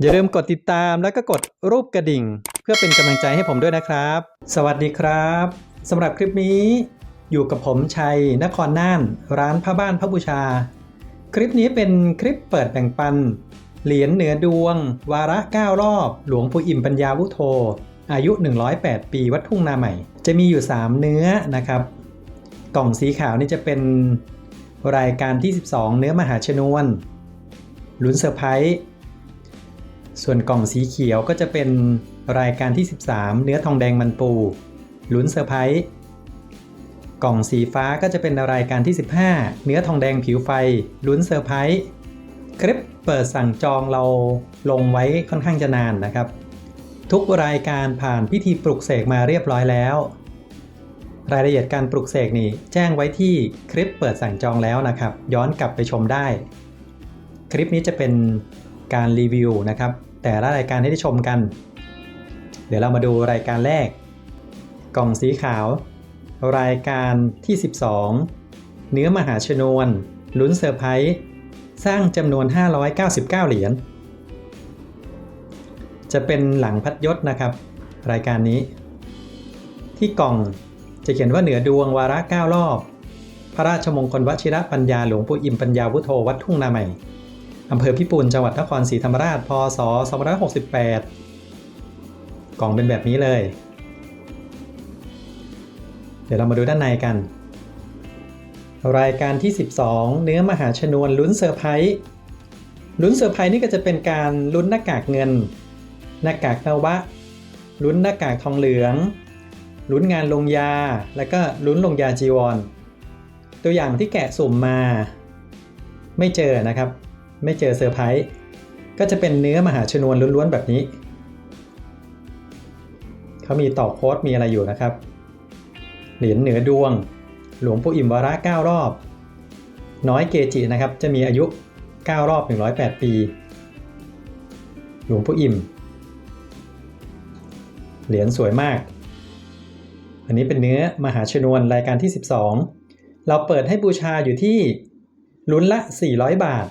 อย่าลืมกดติดตามแล้วก็กดรูปกระดิ่ง เพื่อเป็นกำลังใจให้ผมด้วยนะครับ สวัสดีครับสำหรับคลิปนี้อยู่กับผมชัยนครน่าน ร้านผ้าบ้านพระบูชา คลิปนี้เป็นคลิปเปิดแบ่งปัน เหรียญเหนือดวง วาระ 9 รอบ หลวงปู่อิ่มปัญญาวุโธ อายุ 108 ปีวัดทุ่งนาใหม่ จะมีอยู่ 3 เนื้อนะครับ กล่องสีขาวนี่จะเป็นรายการที่ 12 เนื้อมหาชนวนลุ้นเซอร์ไพรส์ ส่วนกล่องสีเขียวก็จะเป็นรายการที่ 13 เนื้อทองแดงมันปูลุ้นเซอร์ไพรส์กล่องสีฟ้าก็จะเป็นรายการที่ 15 เนื้อทองแดงผิวไฟลุ้นเซอร์ไพรส์คลิปเปิดสั่งจองเราลงไว้ค่อนข้างจะนานนะครับ ทุกรายการผ่านพิธีปลุกเสกมาเรียบร้อยแล้ว รายละเอียดการปลุกเสกนี่แจ้งไว้ที่คลิปเปิดสั่งจองแล้วนะครับ ย้อนกลับไปชมได้ คลิปนี้จะเป็นการรีวิวนะครับ แต่ละรายการให้ได้ชมกัน เดี๋ยวเรามาดูรายการแรก กล่องสีขาว รายการที่ 12 เนื้อมหาชนวน ลุ้นเซอร์ไพรส์สร้างจำนวน 599 เหรียญจะเป็นหลังพัดยศนะครับ รายการนี้ ที่กล่องจะเขียนว่าเหนือดวงวาระ 9 รอบ พระราชมงคลวชิระปัญญาหลวงปู่อิมปัญญาวุโธวัดทุ่งนาใหม่ อำเภอพิปูนจังหวัดนครศรีธรรมราช พศ 2568 กล่องเป็นแบบนี้เลย เดี๋ยวเรามาดูด้านในกัน รายการที่ 12 เนื้อมหาชนวนลุ้นเซอร์ไพรส์ ลุ้นเซอร์ไพรส์นี่ก็จะเป็นการลุ้นหน้ากากเงิน หน้ากากนวะ ลุ้นหน้ากากทองเหลือง ลุ้นงานลงยา แล้วก็ลุ้นลงยาจีวร ตัวอย่างที่แกะสุ่มมา ไม่เจอนะครับ ไม่เจอเซอร์ไพรส์ก็จะเป็นเนื้อมหาชนวนล้วนๆแบบนี้ เขามีต่อโค้ดมีอะไรอยู่นะครับ เหรียญเหนือดวง หลวงปู่อิ่มวาระ 9 รอบ น้อยเกจินะครับ จะมีอายุ 9 รอบ 108 ปี หลวงปู่อิ่ม เหรียญสวยมาก อันนี้เป็นเนื้อมหาชนวนรายการที่ 12 เราเปิดให้บูชาอยู่ที่ลุ้นละ 400 บาท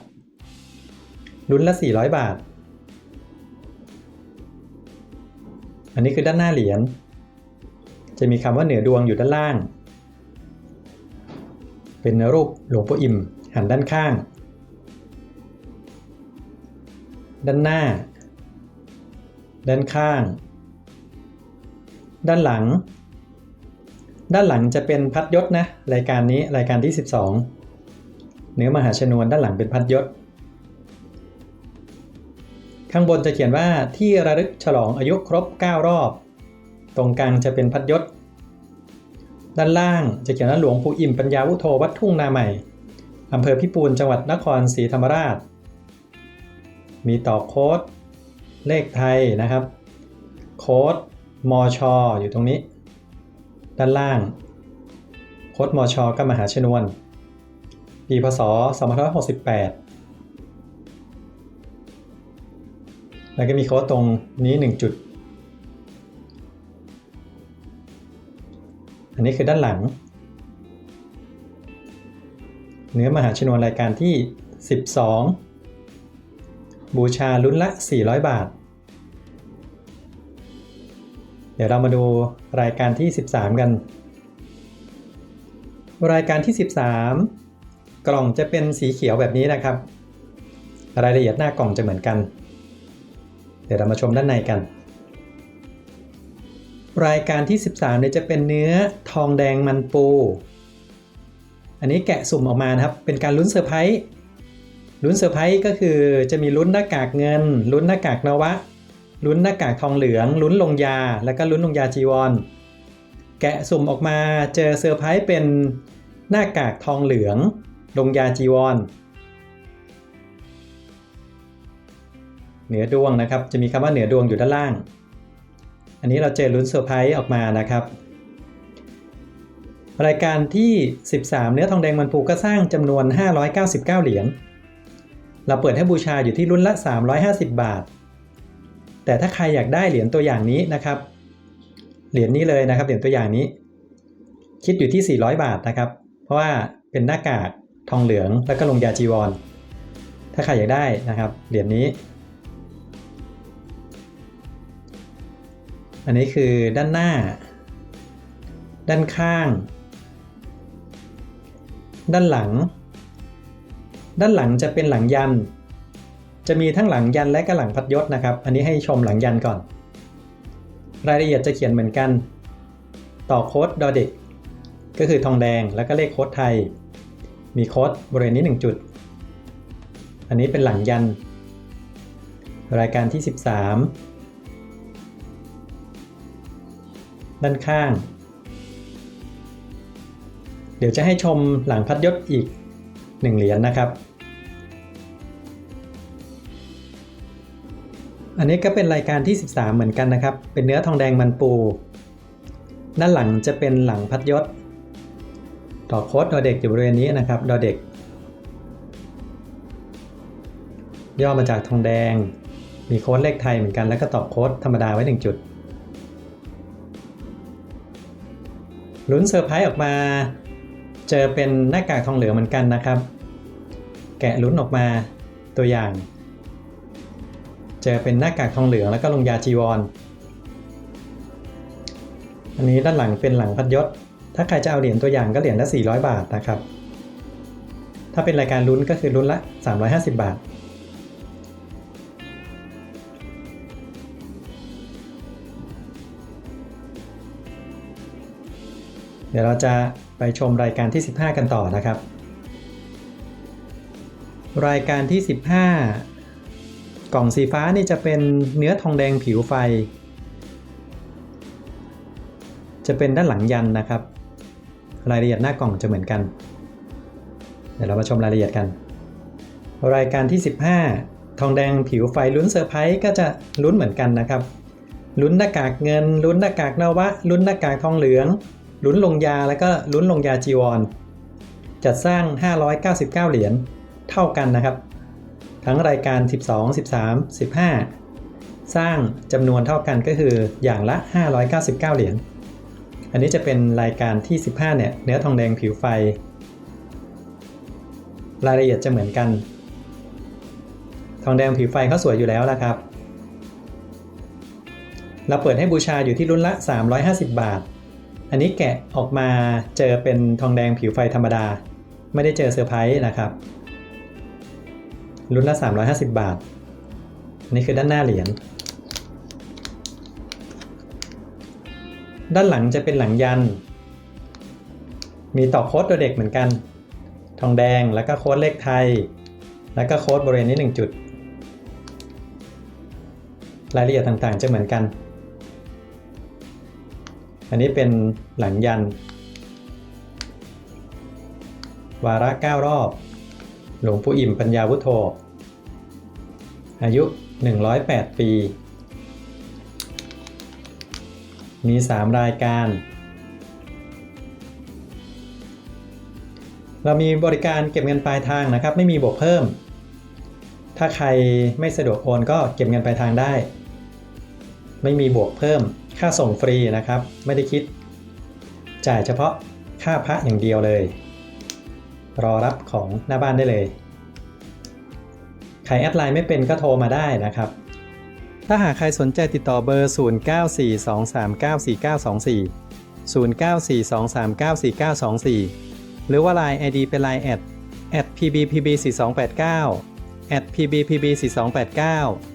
ลุ้นละ 400 บาท อันนี้คือด้านหน้าเหรียญ จะมีคำว่าเหนือดวงอยู่ด้านล่าง เป็นรูปหลวงปู่อิ่ม หันด้านข้าง ด้านหน้า ด้านข้าง ด้านหลัง ด้านหลังจะเป็นพัดยศนะ รายการนี้รายการที่ 12 เนื้อมหาชนวนด้านหลังเป็นพัดยศ ข้างบนจะเขียนว่าที่ระลึกฉลองอายุครบ 9 รอบ ตรงกลางจะเป็นพัดยศ ด้านล่างจะเขียนว่าหลวงปู่อิ่มปัญญาวุโธวัดทุ่งนาใหม่อำเภอพิปูนจังหวัดนครศรีธรรมราช มีต่อโค้ด เลขไทยนะครับ โค้ดมชอยู่ตรงนี้ ด้านล่าง โค้ดมชก็มหาชนวน ปีพศ2568 แล้วก็มีโค้ดตรงนี้ 1 จุด อันนี้คือด้านหลัง เนื้อมหาชนวนรายการที่ 12 บูชาลุ้นละ 400 บาท เดี๋ยวเรามาดูรายการที่ 13 กัน รายการที่ 13 กล่องจะเป็นสีเขียวแบบนี้นะครับ รายละเอียดหน้ากล่องจะเหมือนกัน เดี๋ยวเรามาชมด้านในกัน รายการที่ 13เนี่ยจะเป็นเนื้อทองแดงมันปู อันนี้แกะสุ่มออกมานะครับ เป็นการลุ้นเซอร์ไพรส์ลุ้นเซอร์ไพรส์ก็คือจะมีลุ้นหน้ากากเงิน ลุ้นหน้ากากนวะ ลุ้นหน้ากากทองเหลือง ลุ้นลงยา แล้วก็ลุ้นลงยาจีวร แกะสุ่มออกมาเจอเซอร์ไพรส์เป็นหน้ากากทองเหลือง ลงยาจีวร เหนือดวงนะครับ จะมีคำว่าเหนือดวงอยู่ด้านล่าง อันนี้เราเจอลุ้นเซอร์ไพรส์ออกมานะครับ รายการที่ 13 เนื้อทองแดงมันปูก็สร้างจำนวน 599 เหรียญ เราเปิดให้บูชาอยู่ที่รุ่นละ 350 บาท แต่ถ้าใครอยากได้เหรียญตัวอย่างนี้นะครับ เหรียญนี้เลยนะครับเหรียญตัวอย่างนี้ คิดอยู่ที่ 400 บาทนะครับ เพราะว่าเป็นหน้ากากทองเหลืองแล้วก็ลงยาจีวร ถ้าใครอยากได้นะครับ เหรียญนี้ อันนี้คือด้านหน้า ด้านข้าง ด้านหลัง ด้านหลังจะเป็นหลังยัน จะมีทั้งหลังยันและก็หลังพัดยศนะครับ อันนี้ให้ชมหลังยันก่อน รายละเอียดจะเขียนเหมือนกัน ต่อโค้ดดอเด็กก็คือทองแดงแล้วก็เลขโค้ดไทย มีโค้ดบริเวณนี้ 1 จุด อันนี้เป็นหลังยัน รายการที่ 13 ด้านข้าง เดี๋ยวจะให้ชมหลังพัดยศอีก 1 เหรียญนะครับ อันนี้ก็เป็นรายการที่ 13 เหมือนกันนะครับ เป็นเนื้อทองแดงมันปู ด้านหลังจะเป็นหลังพัดยศ ต่อโค้ดดอเด็กอยู่บริเวณนี้นะครับดอเด็ก ย่อมาจากทองแดงมีโค้ดเลขไทยเหมือนกันแล้วก็ต่อโค้ดธรรมดาไว้ 1 จุด ลุ้นเซอร์ไพรส์ออกมา เจอเป็นหน้ากากทองเหลืองเหมือนกันนะครับ แกะลุ้นออกมาตัวอย่าง เจอเป็นหน้ากากทองเหลืองแล้วก็ลงยาจีวร อันนี้ด้านหลังเป็นหลังพัดยศ ถ้าใครจะเอาเหรียญตัวอย่างก็เหรียญละ400 บาทนะครับ ถ้าเป็นรายการลุ้นก็คือลุ้นละ 350 บาท ดี๋ยวเราจะไปชมรายการที่ 15 กันต่อนะครับ รายการที่ 15 กล่องสีฟ้านี่จะเป็นเนื้อทองแดงผิวไฟ จะเป็นด้านหลังยันนะครับ รายละเอียดหน้ากล่องจะเหมือนกัน เดี๋ยวเรามาชมรายละเอียดกัน รายการที่ 15 ทองแดงผิวไฟลุ้นเซอร์ไพรส์ก็จะลุ้นเหมือนกันนะครับลุ้นหน้ากากเงินลุ้นหน้ากากนวะลุ้นหน้ากากทองเหลือง ลุ้นลงยาแล้วก็ลุ้นลงยาจีวร จัดสร้าง 599 เหรียญเท่ากันนะครับ ทั้งรายการ 12 13 15 สร้างจำนวนเท่ากันก็คืออย่างละ 599 เหรียญอันนี้จะเป็นรายการที่ 15 เนี่ยเนื้อทองแดงผิวไฟ รายละเอียดจะเหมือนกัน ทองแดงผิวไฟเขาสวยอยู่แล้วนะครับเราเปิดให้บูชาอยู่ที่รุ่นละ 350 บาท อันนี้แกะออกมาเจอเป็นทองแดงผิวไฟธรรมดา ไม่ได้เจอเซอร์ไพรส์นะครับรุ่นละ 350 บาทนนี้คือด้านหน้าเหรียญ ด้านหลังจะเป็นหลังยัน มีต่อโค้ดตัวเด็กเหมือนกัน ทองแดงแล้วก็โค้ดเลขไทย แล้วก็โค้ดบริเวณนี้ 1 จุด รายละเอียดต่างๆจะเหมือนกัน อันนี้เป็นหลังยัน วาระ 9 รอบ หลวงปู่อิ่มปัญญาวุฒโธ อายุ 108 ปี มี 3 รายการ เรามีบริการเก็บเงินปลายทางนะครับ ไม่มีบวกเพิ่ม ถ้าใครไม่สะดวกโอนก็เก็บเงินปลายทางได้ ไม่มีบวกเพิ่ม ค่าส่งฟรีนะครับ ไม่ได้คิด จ่ายเฉพาะค่าพระอย่างเดียวเลย รอรับของหน้าบ้านได้เลย ใครแอดไลน์ไม่เป็นก็โทรมาได้นะครับ ถ้าหากใครสนใจติดต่อเบอร์ 0942394924 0942394924 หรือว่า Line ID เป็น Line แอด @pbpb4289 @pbpb4289